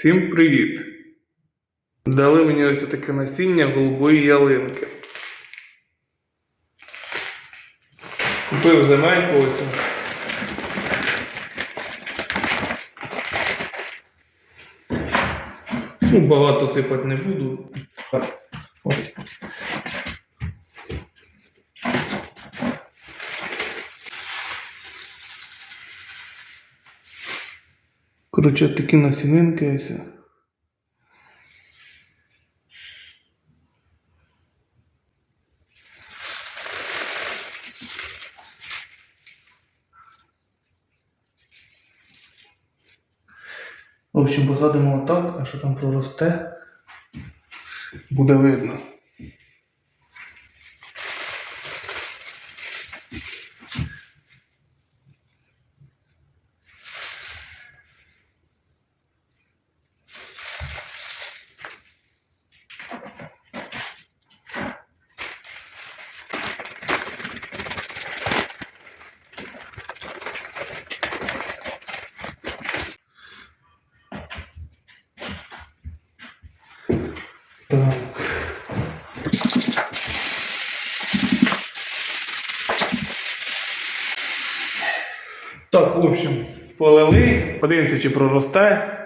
Всім привіт! Дали мені ось таке насіння голубої ялинки. Купив земельку ось. Ну, багато сипати не буду. Ось. Коротше, такі насінинки ось. В общем, посадимо отак, а що там проросте, буде видно. Так, в общем, полили. Подивимося, чи проросте.